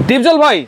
ডিপজল ভাই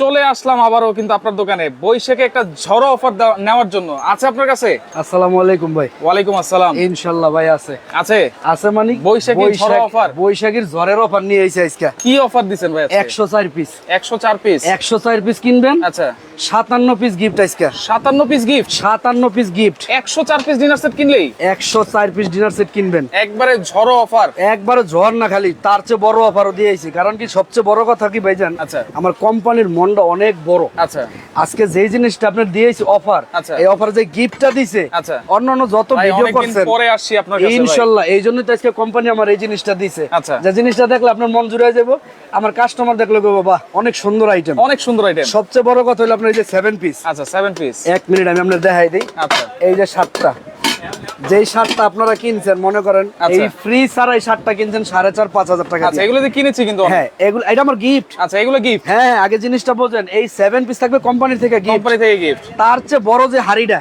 চলে আসলাম আবারও কিন্তু আপনার দোকানে। বৈশাখে একটা ঝড়ো অফার নেওয়ার জন্য। আছে আপনার কাছে? আসসালামু আলাইকুম ভাই। ওয়ালাইকুম আসসালাম। ইনশাল্লাহ ভাই আছে। আছে? আছে মানে? বৈশাখী ঝড়ের offer? বৈশাখীর ঝড়ের অফার নিয়ে এসে আজকে। কি অফার দিচ্ছেন ভাই একশো চার পিস একশো চার পিস একশো চার পিস কিনবেন? আচ্ছা। সাতান্ন পিস গিফট আজকে। সাতান্ন পিস গিফট সাতান্ন পিস গিফট একশো চার পিস ডিনার সেট কিনলেই? একশো চার পিস ডিনার সেট কিনবেন। একবারে ঝড়ো অফার। একবারে ঝড় না খালি তার চেয়ে বড় অফারও দিয়েছি কারণ কি সবচেয়ে বড় কথা কি ভাইজান? আচ্ছা। আমার কোম্পানির মনটা অনেক বড়। আচ্ছা। আজকে যেই জিনিসটা আপনার দিয়েছি অফার আচ্ছা। এই অফার যে গিফটটা দিছে আচ্ছা। অন্যান্য যত ভিডিও করছেন পরে আসছি আপনার কাছে ভাই। ইনশাল্লাহ এই জন্যই তো আজকে কোম্পানি আমার এই জিনিসটা দিছে। আচ্ছা। যে জিনিসটা দেখলে আপনার মন জুড়ে যাব আমার কাস্টমার দেখলে গো বাবা অনেক সুন্দর আইটেম অনেক সুন্দর আইটেম সবচেয়ে বড় কথা হলো আপনার এই যে সেভেন পিস আচ্ছা সেভেন পিস এক মিনিট আমি আপনার দেখাই দিই। আচ্ছা। এই যে শার্টটা যেই শার্টটা আপনারা কিনছেন মনে করেন আচ্ছা। এই ফ্রি ছাড়া এই শার্টটা কিনছেন সাড়ে চার পাঁচ হাজার টাকা আচ্ছা এগুলো কিনেছি কিন্তু হ্যাঁ এগুলো এটা আমার গিফট আচ্ছা এগুলো গিফট হ্যাঁ হ্যাঁ, আগে জিনিসটা বোঝেন এই সেভেন পিস থাকবে কোম্পানি থেকে গিফট কোম্পানি থেকে গিফট তার চেয়ে বড় যে হাড়িটা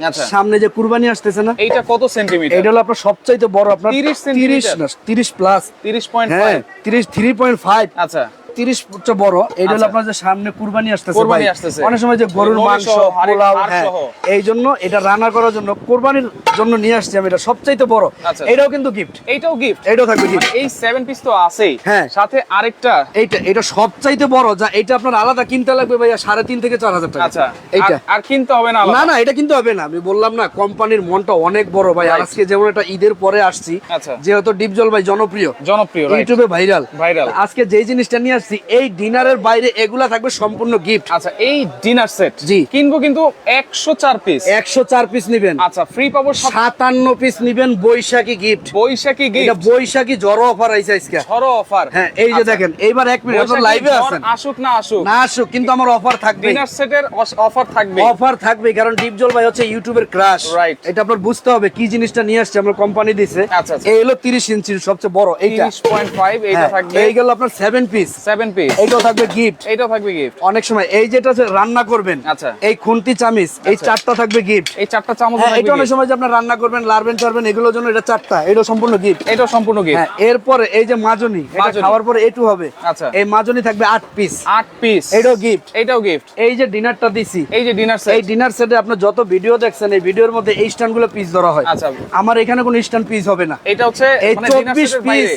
আচ্ছা। সামনে যে কুরবানি আসতেছে না এইটা কত সেন্টিমিটার এটা হলো আপনার সবচাইতে বড় আপনার 30 তিরিশ সেন্টিমিটার? না তিরিশ প্লাস তিরিশ পয়েন্ট হ্যাঁ তিরিশ থ্রি পয়েন্ট ফাইভ আচ্ছা। তিরিশ ফুটটা বড়। এটা হলো আচ্ছা। আপনার যে সামনে কুরবানি আসতেছে কুরবানি আসতেছে। অনেক সময় যে গরুর মাংস পোলাও হ্যাঁ। এই জন্য এটা রান্না করার জন্য কোরবানির জন্য নিয়ে আসছি আমি। এটা সবচাইতে বড়। আচ্ছা। এটাও কিন্তু গিফট এইটাও গিফট এটাও থাকবে গিফট এই সেভেন পিস তো আছেই। হ্যাঁ। সাথে আরেকটা। এইটা এটা সবচাইতে বড়। যা এটা আপনার আলাদা কিনতে লাগবে ভাইয়া সাড়ে তিন থেকে চার হাজার টাকা। আচ্ছা। এইটা। আর- কিনতে হবে না না না এটা কিন্তু হবে না। আমি বললাম না কোম্পানির মনটা অনেক বড় ভাই। আজকে যেমন একটা ঈদের পরে আসছি। যেহেতু ডিপজল ভাই জনপ্রিয়। জনপ্রিয় ইউটিউবে ভাইরাল। Viral। আজকে যেই জিনিসটা নিয়ে আসছি। এই ডিনারের বাইরে এগুলা থাকবে সম্পূর্ণ গিফট আচ্ছা এই ডিনার সেট জি। কিনবো কিন্তু একশো চার পিস একশো চার পিস নিবেন। আচ্ছা ফ্রি পাবো সাতান্ন পিস নিবেন বৈশাখী গিফট বৈশাখী গিফট বৈশাখী জড়ো অফার আইছে আজকে। ঝড়ো অফার হ্যাঁ এই যে দেখেন এইবার এক মিনিট লাইভে আছেন আসুক না আসুক। না আসুক কিন্তু আমার অফার থাকবে। ডিনার সেটের অফার থাকবে। অফার থাকবে কারণ ডিপজল ভাই হচ্ছে ইউটিউবের ক্রাশ রাইট এটা আপনার বুঝতে হবে কি জিনিসটা নিয়ে আসছে আমার কোম্পানি দিছে। আচ্ছা, আচ্ছা। এই হলো তিরিশ ইঞ্চির সবচেয়ে বড় এইটা। তিরিশ পয়েন্ট ফাইভ এইটা হ্যাঁ, থাকবে। এই গেল আপনার সেভেন পিস সেভেন পিস এইটাও থাকবে গিফট এইটাও থাকবে গিফট অনেক সময় এই যেটা রান্না করবেন আচ্ছা। এই খুন্তি চামিচ এই আচ্ছা। চারটা থাকবে গিফট এই চারটা চামচ হ্যাঁ এটা অনেক সময় যে রান্না করবেন লারবেন এগুলোর জন্য এটা চারটা এটা সম্পূর্ণ গিফট এটাও সম্পূর্ণ গিফট হ্যাঁ এরপরে এই যে মাজনি এটা খাওয়ার পরে এটু হবে। আচ্ছা। এই মাজনি থাকবে আট পিস আট পিস এটাও গিফট এইটাও গিফট এই যে ডিনারটা দিছি। এই যে ডিনার এই ডিনার সেটে আপনার যত ভিডিও দেখছেন এই ভিডিওর মধ্যে এই স্ট্যান্ডগুলো পিস ধরা হয়। আচ্ছা। আমার এখানে কোনো স্ট্যান্ড পিস হবে না। এটা হচ্ছে এই মানে চব্বিশ পিস।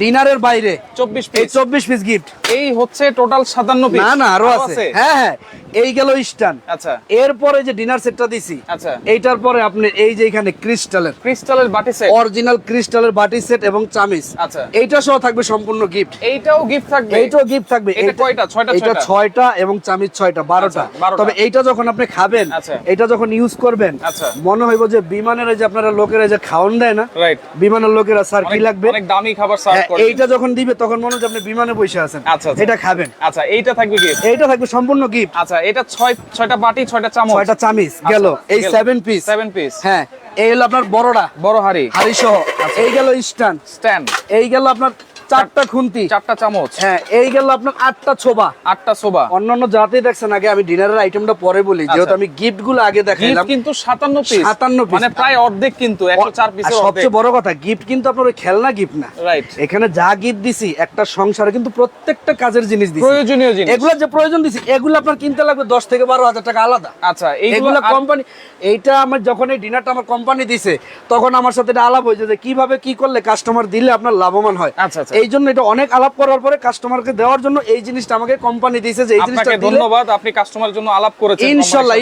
ডিনারের বাইরে। চব্বিশ এই পিস চব্বিশ পিস গিফট এই হচ্ছে টোটাল সাতান্ন পিস না না আরও আছে। হ্যাঁ হ্যাঁ এই গেল স্ট্যান্ড আচ্ছা। এরপরে যে ডিনার সেটটা দিছি আচ্ছা। এইটার পরে আপনি এই যে এখানে ক্রিস্টালের ক্রিস্টালের বাটি সেট অরিজিনাল ক্রিস্টালের বাটি সেট এবং চামিচ। আচ্ছা। এইটা সহ থাকবে সম্পূর্ণ গিফট এইটাও গিফট থাকবে? এইটাও গিফট থাকবে। এটা কয়টা? ছয়টা, এটা ছয়টা? এবং চামিচ ছয়টা বারোটা। আচ্ছা, বারোটা। তবে এইটা যখন আপনি খাবেন আচ্ছা। এটা যখন ইউজ করবেন আচ্ছা। মনে হইব যে বিমানের যে আপনারা লোকেরা যে খাওয়ান দেয় না রাইট বিমানের লোকেরা স্যার কি লাগবে? অনেক দামি খাবার করে এইটা যখন দিবে তখন মনে হচ্ছে আপনি বিমানে বসে আছেন। আচ্ছা, আচ্ছা। এটা খাবেন। আচ্ছা এইটা থাকবে কি এইটা থাকবে সম্পূর্ণ গিফট আচ্ছা এটা ছয় ছয়টা বাটি ছয়টা চামচ? ছয়টা চামিচ গেল। এই সেভেন পিস সেভেন পিস হ্যাঁ এই হলো আপনার বড়টা বড় হাড়ি। হাড়ি সহ এই গেল স্ট্যান্ড স্ট্যান্ড এই গেল আপনার চারটা খুন্তি। চারটা চামচ। হ্যাঁ এই গেল আপনার আটটা ছোবা। আটটা সোবা অন্যান্য জাতি দেখছেন আগে আমি ডিনারের আইটেমটা পরে বলি যেহেতু আমি গিফটগুলো আগে দেখাইলাম। কিন্তু সাতান্ন পিস 57 piece। মানে প্রায় অর্ধেক কিন্তু একশো চার আর সবচেয়ে বড় কথা গিফট কিন্তু আপনার ওই খেলনা গিফট না। রাইট এখানে যা গিফট দিছি একটা সংসারে কিন্তু প্রত্যেকটা কাজের জিনিস দিছি। প্রয়োজনীয় জিনিস। এগুলো যে প্রয়োজন দিছি এগুলো আপনার কিনতে লাগবে দশ থেকে বারো হাজার টাকা আলাদা। আচ্ছা এইগুলো কোম্পানি এইটা আমার যখন এই ডিনারটা আমার কোম্পানি দিছে তখন আমার সাথে এটা আলাপ হয়েছে যে কীভাবে কি করলে কাস্টমার দিলে আপনার লাভবান হয়। আচ্ছা, আচ্ছা। এই জন্য এটা অনেক আলাপ করার পরে কাস্টমারকে দেওয়ার জন্য এই জিনিসটা আমাকে কোম্পানি দিছে যে এই জিনিসটা আপনাকে ধন্যবাদ আপনি কাস্টমারের জন্য আলাপ করেছেন সাথে।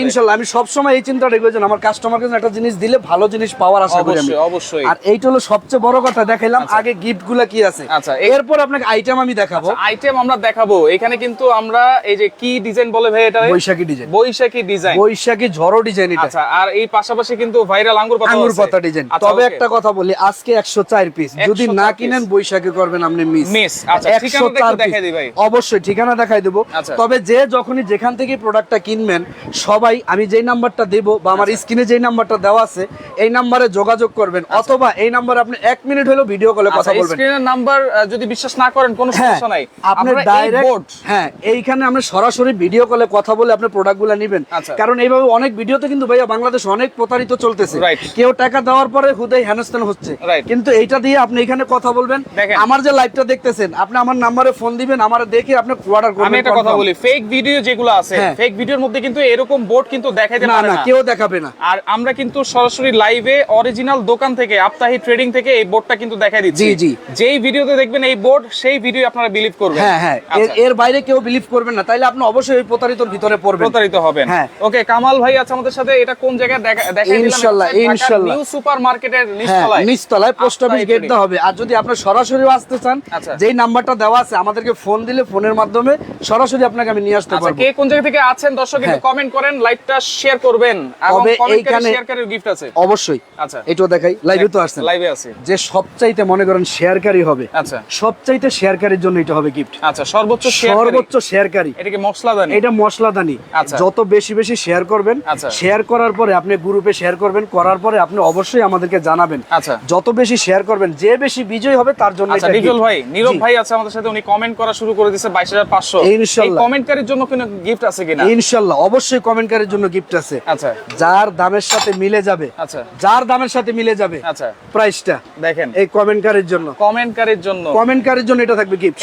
ইনশাল্লাহ। আমি সবসময় এই চিন্তাটা রেখেছি যে আমার কাস্টমারকে যেন একটা জিনিস দিলে ভালো জিনিস পাওয়ার আশা করি আমি। অবশ্যই অবশ্যই। আর এইটা হলো সবচেয়ে বড় কথা দেখাইলাম আগে গিফটগুলা কি আছে। আচ্ছা, এরপর আপনাকে আইটেম আমি দেখাবো। আইটেম আমরা দেখাবো। এখানে কিন্তু আমরা এই যে কি ডিজাইন বলে ভাই এটা বৈশাখী ডিজাইন বৈশাখী ডিজাইন বৈশাখী ঝড়ো ডিজাইন এটা। আচ্ছা আর এই পাশাপাশি কিন্তু ভাইরাল আঙ্গুর পাতা আঙ্গুর পাতা ডিজাইন তবে একটা কথা বলি আজকে একশো চার পিস যদি না কিনেন বৈশাখী করবেন আপনি মিস Miss, আচ্ছা, ঠিকানাটা একটু দেখাই দিই ভাই। অবশ্যই ঠিকানা দেখাই দেবো। আচ্ছা। তবে যে যখনই যেখান থেকে প্রোডাক্টটা কিনবেন সবাই আমি যেই নাম্বারটা দেবো বা আমার আচ্ছা। স্ক্রিনে যেই নাম্বারটা দেওয়া আছে এই নাম্বারে যোগাযোগ করবেন। অথবা এই নাম্বারে আপনি মিনিট হলো ভিডিও কলে কথা বলবেন। স্ক্রিনের নাম্বার যদি বিশ্বাস না করেন কোনো হ্যাঁ সমস্যা নাই। আপনি ডাইরেক্ট হ্যাঁ এইখানে আমরা সরাসরি ভিডিও কলে কথা বলে আপনি প্রোডাক্টগুলো নেবেন। আচ্ছা। কারণ এইভাবে অনেক ভিডিওতে কিন্তু ভাইয়া বাংলাদেশ অনেক প্রতারিত চলতেছে। কেউ টাকা দেওয়ার পরে হুদাই হেনস্থান হচ্ছে। কিন্তু এইটা দিয়ে আপনি এখানে কথা বলবেন। আমার যে লাইভটা দেখতেছেন আপনি আমার নাম্বারে ফোন দিবেন আমার দেখে আপনি অর্ডার করবেন আমি একটা কথা বলি ফেক ভিডিও যেগুলো আছে হ্যাঁ। ফেক ভিডিওর মধ্যে কিন্তু এরকম বোর্ড কিন্তু দেখাইতে পারে না কেউ দেখাবে না। আর আমরা কিন্তু সরাসরি লাইভে অরিজিনাল দোকান থেকে আপতাহি ট্রেডিং থেকে এই বোর্ডটা কিন্তু দেখাই দিচ্ছি। জি, জি। যেই ভিডিওতে দেখবেন এই বোর্ড সেই ভিডিও আপনারা বিলিভ করবেন। হ্যাঁ হ্যাঁ এর- আচ্ছা, বাইরে কেউ বিলিভ করবেন না তাইলে আপনি অবশ্যই প্রতারিতর ভিতরে পড়বেন। প্রতারিত হবেন। হ্যাঁ। ওকে কামাল ভাই আছে আমাদের সাথে এটা কোন জায়গায় দেখা দেখাই দিলাম? ইনশাল্লাহ, ইনশাল্লাহ। নিউ সুপার মার্কেটের হ্যাঁ নিচতলায় নিচতলায় পোস্ট অফিস গেট হবে। আর যদি আপনি সরাসরি আসতে চান আচ্ছা। যেই নাম্বারটা দেওয়া আছে আমাদেরকে ফোন দিলে ফোনের মাধ্যমে সরাসরি আপনাকে আমি নিয়ে আসতে আচ্ছা পারব। কে কোন জায়গা থেকে আছেন দর্শক একটু হ্যাঁ। কমেন্ট করেন লাইভটা শেয়ার করবেন এবং এইখানে- শেয়ার করে গিফট আছে। অবশ্যই আচ্ছা। এটাও দেখাই লাইভে তো আসছেন। লাইভে আছে। যে সবচাইতে মনে করেন শেয়ারকারী হবে আচ্ছা। সবচাইতে শেয়ারকারীর জন্য এটা হবে গিফট আচ্ছা সর্বোচ্চ শেয়ার সর্বোচ্চ শেয়ারকারী এটা কি মশলাদানি? এটা মশলাদানি। আচ্ছা। যত বেশি বেশি শেয়ার করবেন। শেয়ার করার পরে আপনি গ্রুপে শেয়ার করবেন করার পরে আপনি অবশ্যই আমাদেরকে জানাবেন। আচ্ছা। যত বেশি শেয়ার করবেন যে বেশি বিজয় হবে তার জন্য আচ্ছা gift। ভাই নীরব ভাই আছে আমাদের সাথে উনি কমেন্ট করা শুরু করে দিয়েছে। কমেন্টকারীর জন্য কোনো গিফট আছে কিনা? অবশ্যই কমেন্টকারীর জন্য গিফট আছে। আচ্ছা। যার দামের সাথে মিলে যাবে আচ্ছা। যার দামের সাথে মিলে যাবে আচ্ছা। প্রাইসটা দেখেন। এই কমেন্টকারীর জন্য। কমেন্টকারীর জন্য। কমেন্টকারীর জন্য এটা থাকবে গিফট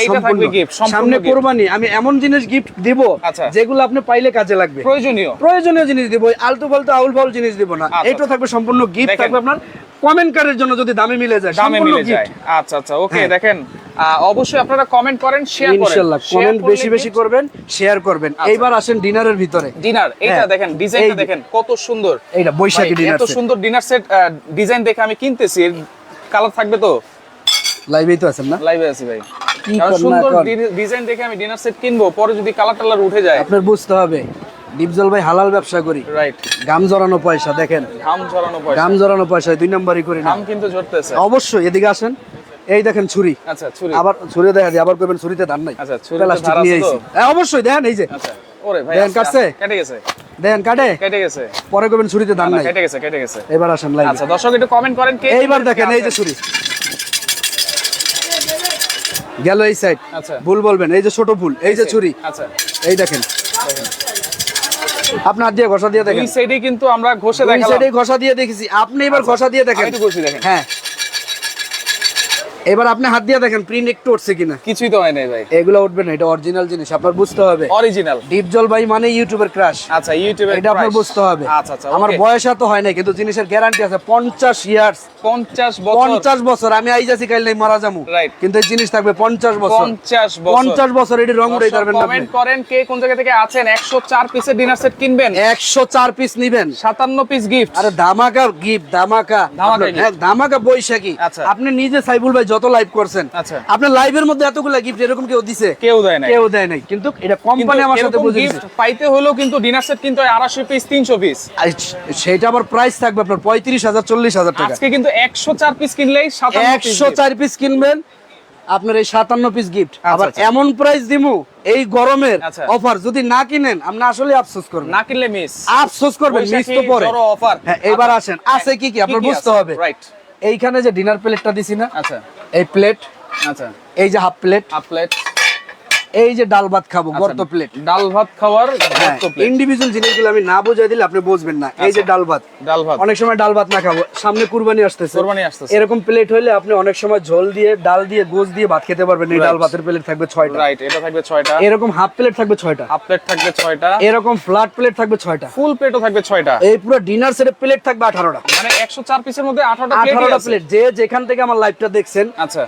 gift, সামনে কোরবানি আমি এমন জিনিস গিফট দিব আচ্ছা। যেগুলো আপনি পাইলে কাজে লাগবে। প্রয়োজনীয়। প্রয়োজনীয় জিনিস দিব আলতু ফালতু আউল ফাউল জিনিস দিব না। আচ্ছা, এটা থাকবে সম্পূর্ণ গিফট থাকবে আপনার কমেন্টকারীর জন্য যদি দামে মিলে যায় দামে মিলে যায়। আচ্ছা আচ্ছা ওকে হ্যাঁ। দেখেন অবশ্যই আপনারা কমেন্ট করেন শেয়ার করেন। ইনশাআল্লাহ কমেন্ট বেশি বেশি করবেন শেয়ার করবেন। এইবার আসেন ডিনারের ভিতরে। ডিনার এইটা হ্যাঁ। দেখেন ডিজাইনটা দেখেন কত সুন্দর। এইটা বৈশাখী ডিনার এত সুন্দর ডিনার সেট ডিজাইন দেখে আমি কিনতেছি কালার থাকবে তো? লাইভেই তো আছেন না? লাইভে আছি ভাই। সুন্দর ডিজাইন দেখে আমি ডিনার সেট কিনবো পরে যদি কালার টালার উঠে যায়। আপনার বুঝতে হবে। ডিপজল ভাই হালাল ব্যবসা করি। রাইট গাম জড়ানো পয়সা দেখেন। ঘাম ঝরানো পয়সা। গাম জড়ানো পয়সা দুই নম্বরই করি না। ঘাম কিন্তু ঝরতেছে। অবশ্যই এদিকে আসেন। এই দেখেন ছুরি। আচ্ছা ছুরি। আবার ছুরি দেখা যায় আবার করবেন ছুরিতে ধান নাই। আচ্ছা, ছুরিতে প্লাস্টিক নিয়ে আইছি। হ্যাঁ, অবশ্যই দেখেন এই যে। আচ্ছা ওরে ভাই দেখেন কাটছে? কেটে গেছে। দেখেন কাটে? কেটে গেছে। পরে করবেন ছুরিতে ধান নাই। কেটে গেছে কেটে গেছে। এবার আসেন লাইভে। আচ্ছা দর্শক একটু কমেন্ট করেন কে এইবার দেখেন এই যে ছুরি। গেল এই সাইড আচ্ছা। ভুল বলবেন এই যে ছোট ভুল এই যে ছুরি। আচ্ছা। এই দেখেন। আপনি হাত দিয়ে ঘষা দিয়ে দেখেন। এই সাইডে কিন্তু আমরা ঘষে দেখালাম। এই সাইডে ঘষা দিয়ে দেখেছি। আপনি এবার আচ্ছা, ঘষা দিয়ে দেখেন। একটু ঘষে দেখেন। হ্যাঁ। এবার আপনি হাত দিয়ে দেখেন প্রিন্ট একটু উঠছে কিনা। কিছুই তো হয় নাই ভাই। এগুলো উঠবে না এটা অরিজিনাল জিনিস আপনার বুঝতে হবে। অরিজিনাল ডিপ জল ভাই মানে ইউটিউবের ক্রাশ আচ্ছা ইউটিউবে এটা আপনার বুঝতে হবে। আচ্ছা আচ্ছা আমার। বয়স এত হয় না কিন্তু জিনিসের গ্যারান্টি আছে পঞ্চাশ ইয়ার্স 50 বছর। পঞ্চাশ বছর আমি আই যাচ্ছি কাইলে মারা যাব Right. কিন্তু এই জিনিস থাকবে পঞ্চাশ বছর। 50 বছর। পঞ্চাশ বছর এটি রং উড়াই পারবেন না কমেন্ট করেন কে কোন জায়গা থেকে আছেন। 104 পিসের ডিনার সেট কিনবেন। একশো চার পিস নিবেন। 57 পিস গিফট আরে ধামাকা গিফট ধামাকা। ধামাকা। হ্যাঁ, ধামাকা বৈশাখী। আচ্ছা। আপনি নিজে সাইবুল ভাই যত লাইভ করছেন। আচ্ছা। আপনার লাইভের মধ্যে এতগুলা গিফট এরকম কেউ দিছে? কেউ দেয় না কেউ দেয় নাই। কিন্তু এটা কোম্পানি আমার সাথে বুঝে গিফট পাইতে হলেও কিন্তু ডিনার সেট কিনতে হয় 250 পিস 300 পিস সেটা আবার প্রাইস থাকবে আপনার পঁয়ত্রিশ হাজার চল্লিশ হাজার টাকা। আজকে কিন্তু 104 পিস কিনলেই 57 পিস একশো চার পিস কিনবেন আপনার এই সাতান্ন পিস গিফট আবার আচ্ছা। এমন প্রাইস দিমু এই গরমের আচ্ছা। অফার যদি না কিনেন আপনি আসলে আফসোস করবেন। না কিনলে মিস আফসোস করবেন মিস তো পরে। অফার হ্যাঁ এবার আসেন। আছে কি কি? আপনার বুঝতে হবে। রাইট এইখানে যে ডিনার প্লেটটা দিছি না আচ্ছা। এই প্লেট আচ্ছা। এই যে হাফ প্লেট হাফ প্লেট এই যে ডাল ভাত খাব আচ্ছা, গর্ত প্লেট ডাল ভাত খাওয়ার গর্ত প্লেট ইন্ডিভিজুয়াল জিনিসগুলো আমি না বুঝাই দিলে আপনি বুঝবেন না। এই যে আচ্ছা। ডাল ভাত। ডাল ভাত। অনেক সময় ডাল ভাত না খাব। সামনে কুরবানি আসতেছে। কোরবানি আসতেছে। এরকম প্লেট হলে আপনি অনেক সময় ঝোল দিয়ে ডাল দিয়ে গোস দিয়ে ভাত খেতে পারবেন। এই ডাল ভাতের প্লেট থাকবে ছয়টা। রাইট এটা থাকবে 6টা এরকম হাফ প্লেট থাকবে ছয়টা। হাফ প্লেট থাকবে 6টা এরকম ফ্ল্যাট প্লেট থাকবে ছয়টা। ফুল প্লেটও থাকবে 6টা এই পুরো ডিনার সেটের প্লেট থাকবে আঠারোটা। মানে 104 পিসের মধ্যে 18টা প্লেট আঠারোটা প্লেট যে যেখান থেকে আমার লাইভটা দেখছেন আচ্ছা।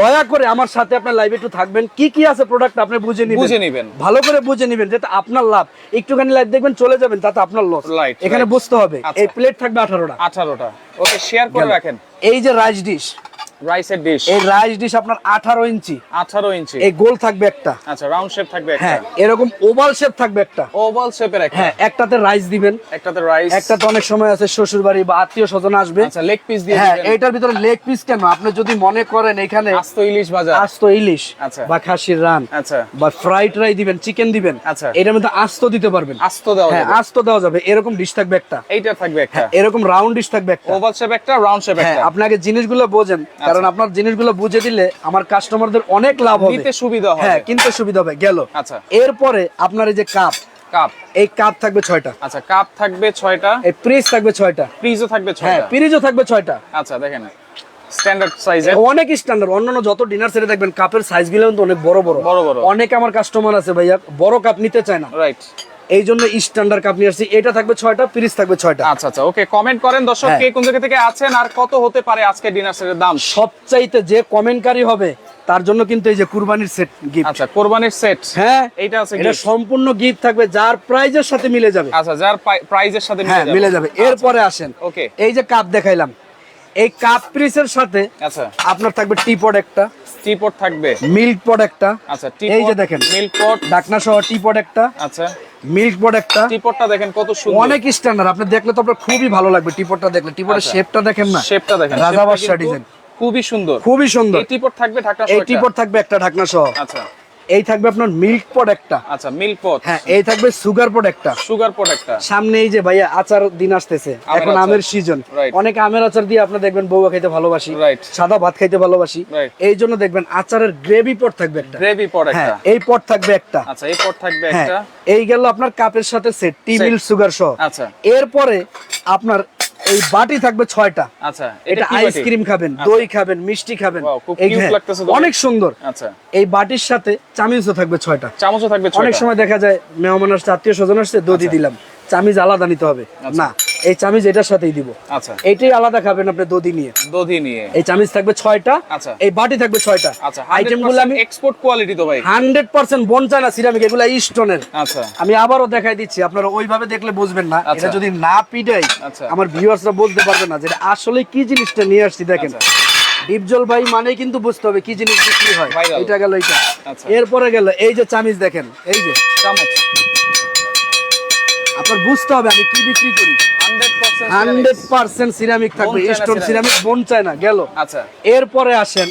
দয়া করে আমার সাথে আপনার লাইভে একটু থাকবেন। কি কি আছে প্রোডাক্ট আপনি বুঝে নিবেন। বুঝে নিবেন। ভালো করে বুঝে নিবেন যাতে আপনার লাভ। একটুখানি লাইট দেখবেন চলে যাবেন তাতে আপনার লস লাইট এখানে. বুঝতে হবে। আচ্ছা। এই প্লেট থাকবে আঠারোটা। 18টা ওকে শেয়ার করে রাখেন। এই যে রাইস ডিশ রাইসের ডিশ এই রাইস ডিশ আপনার আঠারো ইঞ্চি। 18 ইঞ্চি। এই গোল থাকবে একটা। আচ্ছা রাউন্ড শেপ থাকবে একটা। হ্যাঁ এরকম ওভাল শেপ থাকবে একটা। ওভাল শেপের একটা। হ্যাঁ একটাতে রাইস দিবেন। একটাতে রাইস একটাতে অনেক সময় আছে শ্বশুর বাড়ি বা আত্মীয় স্বজন আসবে। আচ্ছা লেগ পিস দিয়ে হ্যাঁ এইটার ভিতরে লেগ পিস কেন? আপনি যদি মনে করেন এখানে আস্ত ইলিশ ভাজা। আস্ত ইলিশ আচ্ছা। বা খাসির রান আচ্ছা। বা ফ্রাইড রাই দিবেন চিকেন দিবেন আচ্ছা। এটার মধ্যে আস্ত দিতে পারবেন। আস্ত দেওয়া হ্যাঁ যাবে। আস্ত দেওয়া যাবে। এরকম ডিশ থাকবে একটা। এইটা থাকবে একটা। এরকম রাউন্ড ডিশ থাকবে একটা। ওভাল শেপ একটা রাউন্ড শেপ হ্যাঁ একটা। আপনাকে জিনিসগুলো বোঝেন। কারণ আপনার জিনিসগুলো বুঝে দিলে আমার কাস্টমারদের অনেক লাভ হবে। নিতে সুবিধা হবে। হ্যাঁ কিনতে সুবিধা হবে। গেল। আচ্ছা। এরপরে আপনার এই যে কাপ কাপ এই কাপ থাকবে ছয়টা। আচ্ছা কাপ থাকবে ছয়টা। এই প্রেস থাকবে ছয়টা। ফ্রিজও থাকবে হ্যাঁ ছয়টা। পিরিজও থাকবে ছয়টা। আচ্ছা দেখেন। স্ট্যান্ডার্ড অনেক স্ট্যান্ডার্ড অন্যান্য যত ডিনার সেটে দেখবেন কাপের কিন্তু অনেক বড় বড়। বড় বড়। অনেক আমার কাস্টমার আছে ভাইয়া বড় কাপ নিতে চায় না। রাইট এই জন্য স্ট্যান্ডার্ড কাপ নিয়ে আসছি। এটা থাকবে ছয়টা পিরিস থাকবে ছয়টা। আচ্ছা আচ্ছা ওকে কমেন্ট করেন দর্শক হ্যাঁ। কে কোন জায়গা থেকে আছেন আর কত হতে পারে আজকে ডিনার সেটের দাম? সবচাইতে যে কমেন্টকারী হবে তার জন্য কিন্তু এই যে কুরবানির সেট গিফট আচ্ছা কোরবানির সেট হ্যাঁ এটা আছে এটা সম্পূর্ণ গিফট থাকবে যার প্রাইজের সাথে মিলে যাবে। আচ্ছা যার প্রাইজের সাথে হ্যাঁ মিলে যাবে। এরপরে আসেন। ওকে এই যে কাপ দেখাইলাম। এই কাপ সাথে আচ্ছা। আপনার থাকবে টি পট একটা। টিপট থাকবে। মিল্ক পট একটা। আচ্ছা এই যে দেখেন। মিল্ক পট ঢাকনা সহ টি পট একটা। আচ্ছা। মিল্ক পট একটা। টিপটটা দেখেন কত সুন্দর। অনেক স্ট্যান্ডার্ড আপনি দেখলে তো আপনার খুবই ভালো লাগবে টিপটটা দেখলে। টিপটের আচ্ছা। শেপটা দেখেন না। শেপটা দেখেন। রাজা ডিজাইন খুবই সুন্দর। খুবই সুন্দর। এই টিপট থাকবে ঢাকা এই টিপট থাকবে একটা ঢাকনা সহ। আচ্ছা। এই থাকবে আপনার মিল্ক পট একটা। আচ্ছা মিল্ক পট হ্যাঁ এই থাকবে সুগার পট একটা। সুগার পট একটা। সামনে এই যে ভাইয়া আচার দিন আসতেছে এখন আমের সিজন অনেক আমের আচার দিয়ে আপনি দেখবেন বউয়া খাইতে ভালোবাসি. সাদা ভাত খাইতে ভালোবাসি। এই জন্য দেখবেন আচারের গ্রেভি পট থাকবে একটা। গ্রেভি পট হ্যাঁ একটা এই পট থাকবে একটা। আচ্ছা এই পট থাকবে হ্যাঁ একটা। এই গেল আপনার কাপের সাথে সেট টি. মিল সুগার সহ। আচ্ছা। এরপরে আপনার এই বাটি থাকবে ছয়টা। আচ্ছা এটা আইসক্রিম খাবেন আচ্ছা। দই খাবেন মিষ্টি খাবেন। অনেক সুন্দর। আচ্ছা। এই বাটির সাথে চামিচও থাকবে ছয়টা। চামচও থাকবে অনেক সময় দেখা যায় মেহমান আসছে আত্মীয় স্বজন আসছে দধি দিলাম। চামিজ আলাদা নিতে হবে। আচ্ছা। না এই চামিজ এটার সাথেই দিব। আচ্ছা। এইটাই আলাদা খাবেন আপনি দধি নিয়ে। দধি নিয়ে। এই চামিজ থাকবে ছয়টা আচ্ছা। এই বাটি থাকবে ছয়টা। আচ্ছা আইটেমগুলো আমি এক্সপোর্ট কোয়ালিটি তো ভাই। হান্ড্রেড পার্সেন্ট বন চায় না সিরামিক এগুলা স্টোনের আচ্ছা। আমি আবারও দেখাই দিচ্ছি আপনারা ওইভাবে দেখলে বুঝবেন না। আচ্ছা। এটা যদি না পিটাই আচ্ছা। আমার ভিউয়ার্সরা বলতে পারবে না যে এটা আসলে কি জিনিসটা নিয়ে আসছি দেখেন। ডিপজল ভাই মানে কিন্তু বুঝতে হবে কি জিনিস বিক্রি হয়। এটা গেল এটা। এরপরে গেল এই যে চামিজ দেখেন এই যে। চামচ। আপনার বুঝতে হবে আমি কি বিক্রি করি? হান্ড্রেড পার্সেন্ট সিরামিক থাকবে স্টোন সিরামিক। বোন চায় না গেল। আচ্ছা। এরপরে আসেন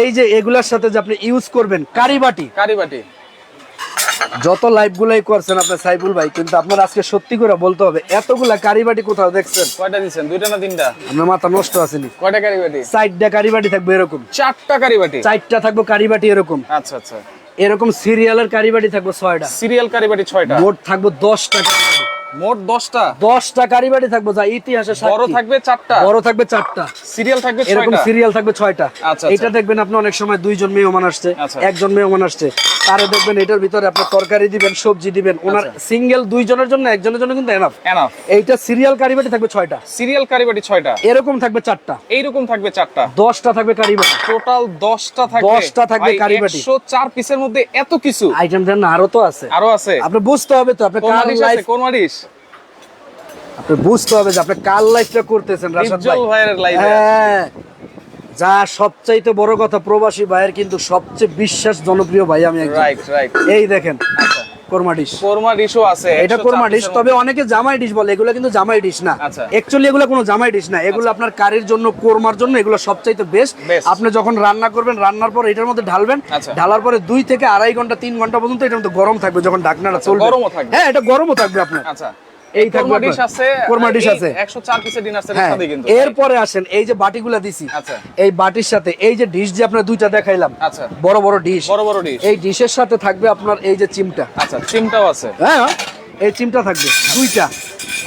এই যে এগুলার সাথে যে আপনি ইউজ করবেন কারিবাটি। কারিবাটি। যত লাইভ গুলাই করছেন আপনার সাইফুল ভাই কিন্তু আপনার আজকে সত্যি করে বলতে হবে এতগুলা কারিবাটি কোথাও দেখছেন? কয়টা দিচ্ছেন? দুইটা না তিনটা? আপনার মাথা নষ্ট আসেনি। কয়টা কারিবাটি? চারটা কারিবাটি থাকবে এরকম। চারটা কারিবাটি? চারটা থাকবে কারিবাটি এরকম। আচ্ছা আচ্ছা। এরকম সিরিয়ালের কারিবাটি থাকব ছয়টা। সিরিয়াল কারিবাটি ছয়টা। মোট থাকব দশটা মোট দশটা। কারিবাটি থাকবে যা ইতিহাসে বড়। থাকবে চারটা? বড় থাকবে সিরিয়াল থাকবে এরকম সিরিয়াল থাকবে ছয়টা। আচ্ছা, এটা দেখবেন আপনি অনেক সময় দুইজন মেহমান আসছে আচ্ছা। একজন মেহমান আসছে। তারে দেখবেন এটার ভিতরে আপনার তরকারি দিবেন সবজি দিবেন। ওনার আচ্ছা। সিঙ্গেল দুইজনের জন্য একজনের জন্য কিন্তু এনাফ এনাফ এইটা সিরিয়াল থাকবে সিরিয়াল এরকম থাকবে এইরকম থাকবে চারটা? দশটা থাকবে কারিবাটি টোটাল দশটা থাকবে? দশটা থাকবে কারিবাটি। একশো চার পিসের মধ্যে এত কিছু? আইটেম আরও তো আছে। আরও আছে? আপনি বুঝতে হবে তো আপনি কোন কোন আপনি বুঝতে হবে যে আপনি কার লাইফটা করতেছেন রাশাদ ভাই? হ্যাঁ। যা সবচাইতে বড় কথা প্রবাসী ভাইয়ের কিন্তু সবচেয়ে বিশ্বাস জনপ্রিয় ভাই আমি রাইট রাইট এই দেখেন আচ্ছা কোরমা ডিশ কোরমা ডিশও আছে এটা কোরমা ডিশ তবে অনেকে জামাই ডিশ বলে এগুলো কিন্তু জামাই ডিশ না। আচ্ছা। অ্যাকচুয়ালি এগুলো কোনো জামাই ডিশ না। এগুলো আপনার কারির জন্য কোরমার জন্য এগুলো সবচাইতে বেস্ট আপনি যখন রান্না করবেন রান্নার পর এটার মধ্যে ঢালবেন। আচ্ছা। ঢালার পরে দুই থেকে আড়াই ঘণ্টা তিন ঘণ্টা পর্যন্ত এটার মধ্যে গরম থাকবে যখন ঢাকনাটা আচ্ছা, চলবে। গরমও থাকবে। হ্যাঁ এটা গরমও থাকবে আপনার। আচ্ছা। এই থাকবে ডিশ। আছে কোরমা ডিশ আছে। 104 পিসের ডিনার সেটের হ্যাঁ সাথে কিন্তু। এরপরে আসেন এই যে বাটিগুলা দিছি আচ্ছা। এই বাটির সাথে এই যে ডিশ যে আপনার দুইটা দেখাইলাম আচ্ছা। বড় বড় ডিশ বড় বড় ডিশ এই ডিশের সাথে থাকবে আপনার এই যে চিমটা। আচ্ছা চিমটাও আছে। হ্যাঁ এই চিমটা থাকবে দুইটা।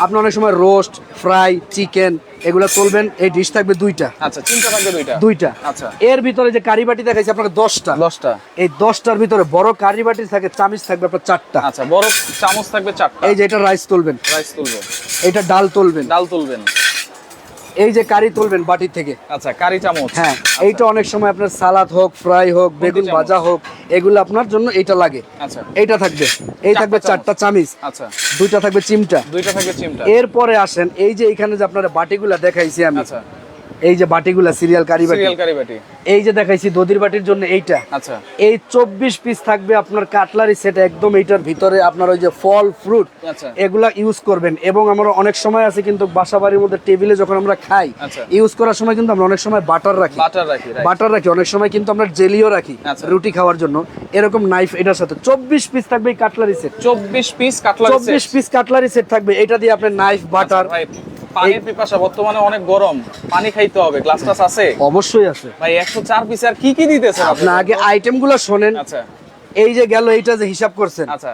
আপনি অনেক সময় রোস্ট ফ্রাই চিকেন এগুলো চলবেন এই ডিশ থাকবে দুইটা। আচ্ছা চিন্তা থাকবে দুইটা? দুইটা। আচ্ছা। এর ভিতরে যে কারি বাটি দেখাইছি আপনাকে দশটা। দশটা। এই দশটার ভিতরে বড় কারি বাটি থাকে চামচ থাকবে আপনার চারটা। আচ্ছা বড় চামচ থাকবে চারটা। এই যে এটা রাইস তুলবেন। রাইস তুলবেন। এটা ডাল তুলবেন। ডাল তুলবেন। এই যে কারি তুলবেন বাটি থেকে। আচ্ছা কারি চামচ। হ্যাঁ এইটা অনেক সময় আপনার সালাদ হোক ফ্রাই হোক বেগুন ভাজা হোক এগুলো আপনার জন্য এইটা লাগে। আচ্ছা। এইটা থাকবে। এই থাকবে চারটা চামিচ। আচ্ছা। দুইটা থাকবে চিমটা। দুইটা থাকবে চিমটা। এরপরে আসেন এই যে এখানে যে আপনার বাটিগুলা দেখাইছি আমি। আচ্ছা। এই যে বাটিগুলা সিরিয়াল কারি বাটি। সিরিয়াল কারি বাটি। এই যে দেখাইছি দধির বাটির জন্য এইটা। আচ্ছা। এই চব্বিশ পিস থাকবে আপনার কাটলারি সেট একদম এইটার ভিতরে আপনার ওই যে ফল ফ্রুট আচ্ছা। এগুলা ইউজ করবেন। এবং আমরা অনেক সময় আছে কিন্তু বাসা বাড়ির মধ্যে টেবিলে যখন আমরা খাই আচ্ছা। ইউজ করার সময় কিন্তু আমরা অনেক সময় বাটার রাখি। বাটার রাখি বাটার রাখি অনেক সময় কিন্তু আমরা জেলিও রাখি আচ্ছা। রুটি খাওয়ার জন্য। এরকম নাইফ এটার সাথে। চব্বিশ পিস থাকবে এই কাটলারি সেট চব্বিশ পিস কাটলারি চব্বিশ পিস কাটলারি সেট থাকবে। এটা দিয়ে আপনি নাইফ বাটার পানির পিপাসা বর্তমানে অনেক গরম পানি খাইতে হবে গ্লাস টাস আছে? অবশ্যই আছে। ভাই একশো চার পিস আর কি কি দিতেছে আপনি? আগে আইটেমগুলো শোনেন। আচ্ছা। এই যে গেল এইটা যে হিসাব করছেন। আচ্ছা।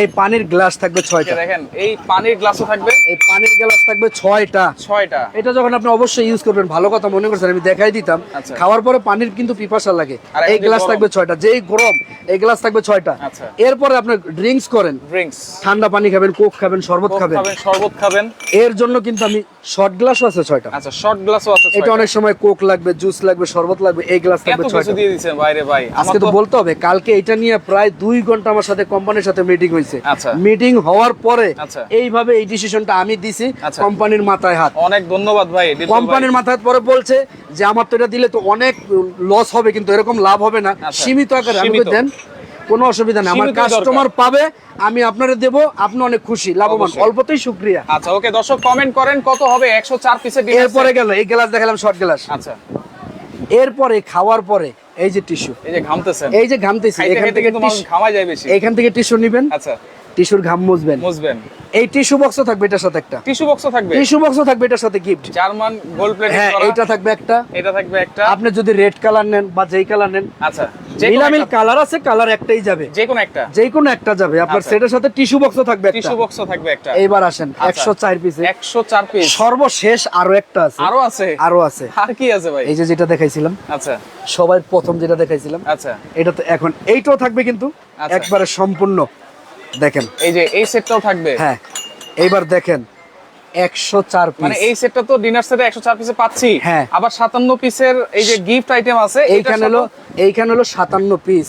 এই পানির গ্লাস থাকবে ছয়টা। দেখেন এই পানির গ্লাসও থাকবে। এই পানির গ্লাস থাকবে ছয়টা। ছয়টা। এটা যখন আপনি অবশ্যই ইউজ করবেন ভালো কথা মনে করছেন আমি দেখাই দিতাম। আচ্ছা। খাওয়ার পরে পানির কিন্তু পিপাসা লাগে। এই গ্লাস থাকবে ছয়টা। যেই গরম এই গ্লাস থাকবে ছয়টা। আচ্ছা। এরপরে আপনি ড্রিঙ্কস করেন। ড্রিঙ্কস ঠান্ডা পানি খাবেন কোক খাবেন শরবত খাবেন। শরবত খাবেন। এর জন্য কিন্তু আমি শর্ট গ্লাসও আছে ছয়টা। আচ্ছা শর্ট গ্লাসও আছে এটা অনেক সময় কোক লাগবে জুস লাগবে শরবত লাগবে এই গ্লাস থাকবে ছয়টা। দিয়ে দিচ্ছেন বাইরে ভাই। আজকে তো বলতে হবে কালকে এটা নিয়ে প্রায় দুই ঘণ্টা আমার সাথে কোম্পানির সাথে মিটিং হয়েছে। আচ্ছা। মিটিং হওয়ার পরে আচ্ছা। এইভাবে এই ডিসিশনটা আমি দিছি আচ্ছা। কোম্পানির মাথায় হাত। অনেক ধন্যবাদ ভাই কোম্পানির মাথায় হাত পরে বলছে যে আমার তো এটা দিলে তো অনেক লস হবে কিন্তু এরকম লাভ হবে না। আচ্ছা। সীমিত আকারে। আমি দেন কোনো অসুবিধা নেই। আমার কাস্টমার পাবে আমি আপনারা দেব আপনি অনেক খুশি লাভবান। অল্পতেই শুক্রিয়া। আচ্ছা ওকে দর্শক কমেন্ট করেন কত হবে? 104 পিসের এরপরে গেল এই গ্লাস দেখালাম শর্ট গ্লাস আচ্ছা। এরপরে খাওয়ার পরে এই যে টিস্যু। এই যে ঘামতেছেন। এই যে ঘামতেছি এখান থেকে ঘামা যায় বেশি। এখান থেকে টিস্যু নিবেন। আচ্ছা। টিস্যুর ঘাম মুছবেন। মুছবেন। এই টিস্যু বক্সও থাকবে এটার সাথে একটা। টিস্যু বক্সও থাকবে? টিস্যু বক্সও থাকবে এটার সাথে গিফট জার্মান গোল্ড প্লেট হ্যাঁ এইটা থাকবে একটা। এটা থাকবে একটা। আপনি যদি রেড কালার নেন বা যেই কালার নেন আচ্ছা মিলামিল কালার আছে কালার একটাই যাবে। যে কোনো একটা। যে কোনো একটা যাবে। আপনার আচ্ছা। সেটার সাথে টিস্যু বক্সও থাকবে একটা। টিস্যু বক্সও থাকবে একটা। এইবার আসেন আচ্ছা। একশো চার 104 পিস সর্বশেষ আরও একটা আছে। আরও আছে? আরও আছে। আর কি আছে ভাই? এই যে যেটা দেখাইছিলাম আচ্ছা। সবার প্রথম যেটা দেখাইছিলাম আচ্ছা। এটা তো এখন এইটাও থাকবে কিন্তু আচ্ছা। একবারে সম্পূর্ণ। দেখেন। এই যে এই সেটটাও থাকবে? হ্যাঁ। এইবার দেখেন একশো চার মানে এই সেটটা তো ডিনার সেটে 104 পিসে পাচ্ছি। হ্যাঁ। আবার 57 পিসের এই যে গিফট আইটেম আছে এইখানে হলো এইখানে হলো সাতান্ন পিস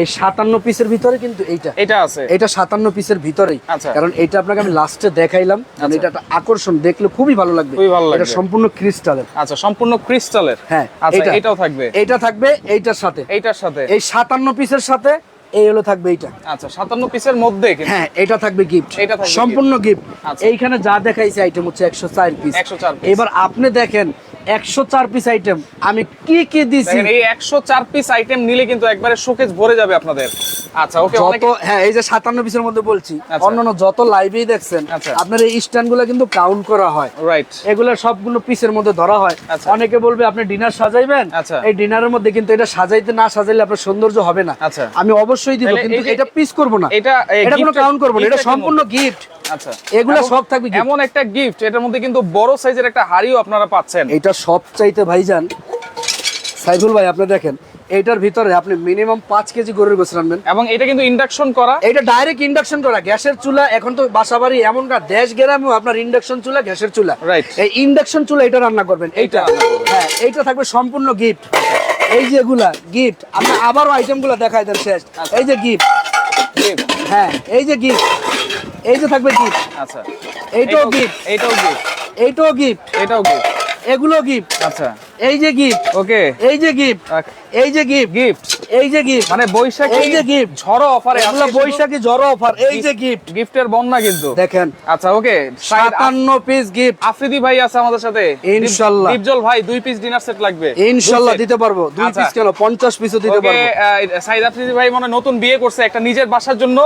এই সাতান্ন পিসের ভিতরে কিন্তু এইটা। এটা আছে। এটা সাতান্ন পিসের ভিতরেই। আচ্ছা। কারণ এটা আপনাকে আমি লাস্টে দেখাইলাম। কারণ এটা একটা আকর্ষণ দেখলে খুবই ভালো লাগবে। খুবই ভালো লাগবে। এটা সম্পূর্ণ ক্রিস্টালের আচ্ছা সম্পূর্ণ ক্রিস্টালের হ্যাঁ আচ্ছা এটাও থাকবে। এটা থাকবে এইটার সাথে। এইটার সাথে। এই সাতান্ন পিসের সাথে এই হলো থাকবে এইটা আচ্ছা 57 পিসের মধ্যে হ্যাঁ এটা থাকবে গিফট এটা থাকবে সম্পূর্ণ গিফট আচ্ছা। এইখানে যা দেখাইছে আইটেম হচ্ছে একশো চার পিস 104 piece। এবার আপনি দেখেন একশো চার পিস আইটেম আমি কি কি দিছি এই 104 পিস আইটেম নিলে কিন্তু একবারে শোকেজ ভরে যাবে আপনাদের আচ্ছা ওকে যত হ্যাঁ এই যে সাতান্ন পিসের মধ্যে বলছি আচ্ছা। অন্যান্য যত লাইভেই দেখছেন আচ্ছা। আপনার এই স্ট্যান্ডগুলো কিন্তু কাউন্ট করা হয় রাইট এগুলো সবগুলো পিসের মধ্যে ধরা হয়। অনেকে বলবে আপনি ডিনার সাজাইবেন। এই ডিনারের মধ্যে কিন্তু এটা সাজাইতে না সাজাইলে আপনার সৌন্দর্য হবে না। আমি অবশ্যই দিব কিন্তু এটা পিস করব না। এটা, এটা কোনো কাউন্ট করব না এটা সম্পূর্ণ গিফট আচ্ছা। এগুলো সব থাকবে এমন একটা গিফট এটার মধ্যে কিন্তু বড় সাইজের একটা হাড়িও আপনারা পাচ্ছেন। এটা সব চাইতে ভাইজান সাইফুল ভাই আপনি দেখেন এটার ভিতরে আপনি মিনিমাম পাঁচ কেজি গরুর গোছ রানবেন। এবং এটা কিন্তু ইন্ডাকশন করা। এটা ডাইরেক্ট ইন্ডাকশন করা গ্যাসের চুলা এখন তো বাসা বাড়ি এমনকার দেশ গ্রামেও আপনার ইন্ডাকশন চুলা গ্যাসের চুলা। Right. এই ইন্ডাকশন চুলা এটা রান্না করবেন এইটা। হ্যাঁ এইটা থাকবে সম্পূর্ণ গিফট এই যে গুলা গিফট আপনি আবারও আইটেমগুলা দেখাই দেন শেষ। এই যে গিফট হ্যাঁ এই যে গিফট এই যে থাকবে গিফট আচ্ছা। এইটাও গিফট এইটাও গিফট এইটাও গিফট এইটাও গিফট এগুলো গিফট আচ্ছা। এই যে গিফট ওকে এই যে গিফট এই যে গিফট গিফট এই যে গিফট মানে বৈশাখী এই যে gift। ঝড়ো অফারে এগুলো বৈশাখী জড়ো অফার এই যে গিফট গিফটের বন্যা কিন্তু। দেখেন আচ্ছা ওকে সাতান্ন পিস গিফট আফ্রিদি ভাই আছে আমাদের সাথে। ইনশাল্লাহ। দীপজল ভাই দুই পিস ডিনার সেট লাগবে। set। দিতে পারব। দুই আচ্ছা। পিস কেন? পঞ্চাশ পিসও দিতে ওকে পারব। সাইদ আফ্রিদি ভাই মনে নতুন বিয়ে করছে একটা নিজের বাসার জন্য।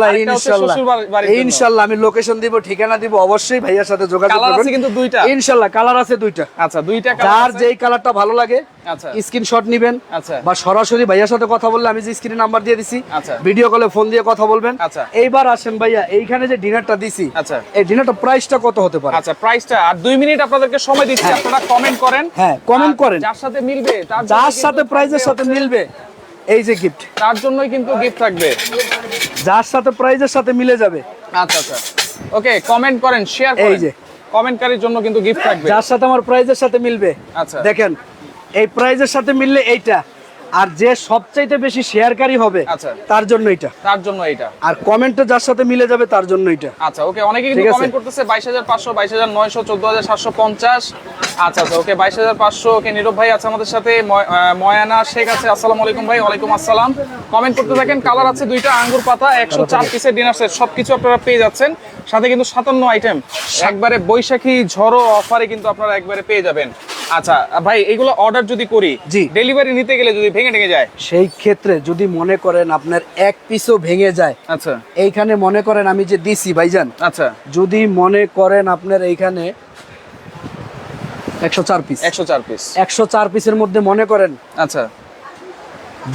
বাড়ির জন্য। ইনশাল্লাহ আমি লোকেশন দিব ঠিকানা দিব অবশ্যই ভাইয়ার সাথে যোগাযোগ কালার আছে কিন্তু দুইটা। ইনশাল্লাহ কালার আছে দুইটা। আচ্ছা দুইটা কালার আছে। যেই কালারটা ভালো লাগে আচ্ছা। স্ক্রিনশট নিবেন আচ্ছা। বা সরাসরি ভাইয়ার সাথে কথা বললে আমি যে স্ক্রিনে নাম্বার দিয়ে দিছি আচ্ছা। ভিডিও কলে ফোন দিয়ে কথা বলবেন। আচ্ছা। এইবার আসেন ভাইয়া এইখানে যে ডিনারটা দিছি আচ্ছা। এই ডিনারটা প্রাইসটা কত হতে পারে? আচ্ছা প্রাইসটা আর দুই মিনিট আপনাদেরকে সময় দিচ্ছি আপনারা কমেন্ট করেন। হ্যাঁ, কমেন্ট করেন। যার সাথে মিলবে তার যার সাথে প্রাইজের সাথে মিলবে এই যে গিফট তার জন্যই কিন্তু গিফট থাকবে। যার সাথে প্রাইজের সাথে মিলে যাবে। আচ্ছা আচ্ছা। ওকে কমেন্ট করেন শেয়ার করেন। এই যে। কমেন্টকারীর জন্য কিন্তু গিফট থাকবে। যার সাথে আমার প্রাইজের সাথে মিলবে। আচ্ছা। দেখেন এই প্রাইজের সাথে মিললে এইটা আর যে সবচাইতে বেশি শেয়ারকারী হবে আচ্ছা। তার জন্য এটা তার জন্য এটা আর কমেন্টটা যার সাথে মিলে যাবে তার জন্য এটা আচ্ছা ওকে অনেকে কিন্তু কমেন্ট করতেছে 22500 22900 14750 আচ্ছা আচ্ছা ওকে বাইশ হাজার পাঁচশো ওকে নীরব ভাই আছে আমাদের সাথে ময়ানা শেখ আছে আসসালামু আলাইকুম ভাই ওয়ালাইকুম আসসালাম। কমেন্ট করতে থাকেন কালার আছে দুইটা আঙ্গুর পাতা একশো চার পিসের ডিনার সেট সবকিছু আপনারা পেয়ে যাচ্ছেন। সাথে কিন্তু সাতান্ন আইটেম একবারে বৈশাখী ঝড়ো অফারে কিন্তু আপনারা একবারে পেয়ে যাবেন। আচ্ছা ভাই এগুলো অর্ডার যদি করি জি। ডেলিভারি নিতে গেলে যদি ভেঙে ভেঙে যায়? সেই ক্ষেত্রে যদি মনে করেন আপনার এক পিসও ভেঙে যায় আচ্ছা। এইখানে মনে করেন আমি যে দিছি ভাইজান। আচ্ছা। যদি মনে করেন আপনার এইখানে একশো চার পিস একশো চার পিস একশো চার পিসের মধ্যে মনে করেন আচ্ছা।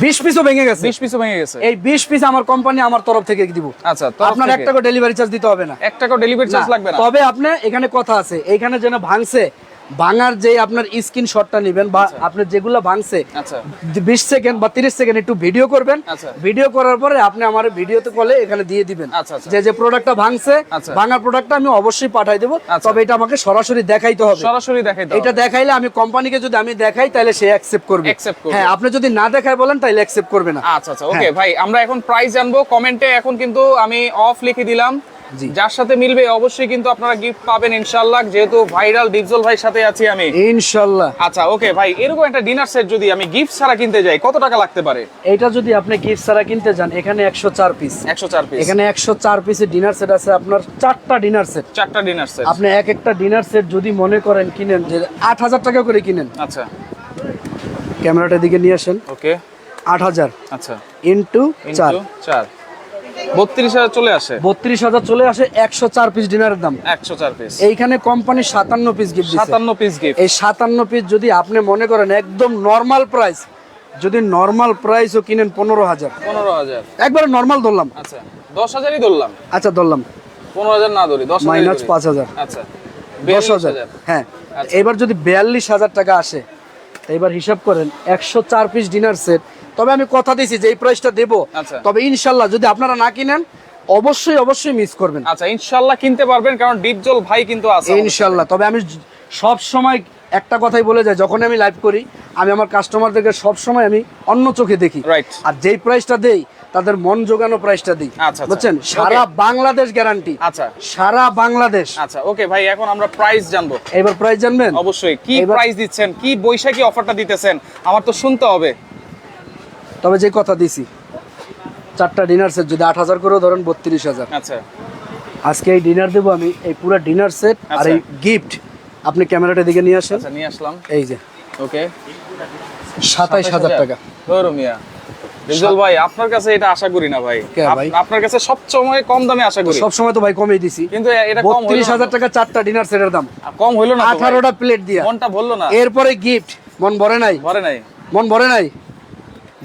বিশ পিসও ভেঙে গেছে। বিশ পিসও ভেঙে গেছে। এই বিশ পিস আমার কোম্পানি আমার তরফ থেকে দিব। আচ্ছা আপনার। এক টাকা ডেলিভারি চার্জ দিতে হবে না। এক ডেলিভারি চার্জ লাগবে না। তবে আপনি এখানে কথা আছে এখানে যেন ভাঙছে ভাঙার যে আপনার স্ক্রিন শটটা নেবেন বা আপনার যেগুলো ভাঙছে আচ্ছা। বিশ সেকেন্ড বা তিরিশ সেকেন্ড একটু ভিডিও করবেন। আচ্ছা। ভিডিও করার পরে আপনি আমার ভিডিওতে কলে এখানে দিয়ে দিবেন। আচ্ছা, আচ্ছা। যে যে প্রোডাক্টটা ভাঙছে আচ্ছা। ভাঙার প্রোডাক্টটা আমি অবশ্যই পাঠাই দেবো। আচ্ছা। তবে এটা আমাকে সরাসরি দেখাইতে হবে। সরাসরি দেখাই এটা দেখাইলে আমি কোম্পানিকে যদি আমি দেখাই তাহলে সে অ্যাকসেপ্ট করবে। হ্যাঁ আপনি যদি না দেখায় বলেন তাহলে অ্যাকসেপ্ট করবে না। আচ্ছা আচ্ছা। ওকে ভাই আমরা এখন প্রাইস জানব। কমেন্টে এখন কিন্তু আমি অফ লিখে দিলাম। যার সাথে মিলবে অবশ্যই কিন্তু আপনারা গিফট পাবেন ইনশাআল্লাহ যেহেতু ভাইরাল ডিপজল ভাই সাথে আছি আমি। ইনশাল্লাহ আচ্ছা ওকে ভাই এরকম একটা ডিনার সেট যদি আমি গিফট ছাড়া কিনতে যাই কত টাকা লাগতে পারে? এটা যদি আপনি গিফট ছাড়া কিনতে যান এখানে একশো চার পিস একশো চার পিস এখানে একশো চার পিসের ডিনার সেট আছে আপনার চারটা ডিনার সেট চারটা ডিনার সেট আপনি এক একটা ডিনার সেট যদি মনে করেন কিনেন যে আট হাজার টাকা করে কিনেন। আচ্ছা। ক্যামেরাটার দিকে নিয়ে আসেন। ওকে আট হাজার আচ্ছা। ইন্টু চার। ইন্টু চার। বত্রিশ হাজার চলে আসে। বত্রিশ হাজার চলে আসে একশো চার পিস ডিনারের দাম। একশো চার পিস এইখানে কোম্পানি সাতান্ন পিস গিফট সাতান্ন পিস গিফট এই সাতান্ন পিস যদি আপনি মনে করেন একদম নর্মাল প্রাইস যদি নর্মাল প্রাইসও কিনেন পনেরো হাজার। পনেরো হাজার। একবারে নর্মাল ধরলাম। আচ্ছা দশ হাজারই ধরলাম। আচ্ছা ধরলাম। পনেরো হাজার না ধরি দশ মাইনাস পাঁচ হাজার। আচ্ছা দশ হাজার। হ্যাঁ আচ্ছা। এবার যদি বিয়াল্লিশ হাজার টাকা আসে এবার হিসাব করেন একশো চার পিস ডিনার সেট তবে আমি কথা দিয়েছি যে এই প্রাইসটা দেবো। আচ্ছা। তবে ইনশাল্লাহ যদি আপনারা না কিনেন অবশ্যই অবশ্যই মিস করবেন। আচ্ছা ইনশাল্লাহ কিনতে পারবেন কারণ ডিপজল ভাই কিন্তু আছে ইনশাল্লাহ। তবে আমি সব সময় একটা কথাই বলে যাই যখন আমি লাইভ করি আমি আমার কাস্টমারদেরকে সব সময় আমি অন্য চোখে দেখি. আর যেই প্রাইসটা দেই তাদের মন জোগানো প্রাইসটা দিই। আচ্ছা, আচ্ছা। বুঝছেন? সারা বাংলাদেশ গ্যারান্টি আচ্ছা। সারা বাংলাদেশ। আচ্ছা ওকে ভাই এখন আমরা প্রাইস জানব। এবার প্রাইস জানবেন? অবশ্যই। কি প্রাইস দিচ্ছেন? কি বৈশাখী অফারটা দিতেছেন? আমার তো শুনতে হবে। তবে যে কথা দিছি চারটা ডিনার সেট যদি আট হাজার করেও ধরেন বত্রিশ হাজার। আচ্ছা। আজকে এই ডিনার দেবো আমি এই পুরো ডিনার সেট আর আচ্ছা। এই গিফট আপনি ক্যামেরাটা দিকে নিয়ে আসেন। আচ্ছা নিয়ে আসলাম। এই যে। ওকে। সাতাইশ হাজার টাকা। মিয়া। ভাই আপনার কাছে এটা আশা করি না ভাই? আপনার কাছে সবসময় কম দামে আশা করি। সব সময় তো ভাই কমই দিছি। কিন্তু এটা কম হইল বত্রিশ না হাজার তো। টাকা চারটা ডিনার সেটের দাম। কম না তো ভাই। আঠারোটা প্লেট দিয়া। মনটা বলল না। এরপরে গিফট মন ভরে নাই? ভরে নাই। মন ভরে নাই?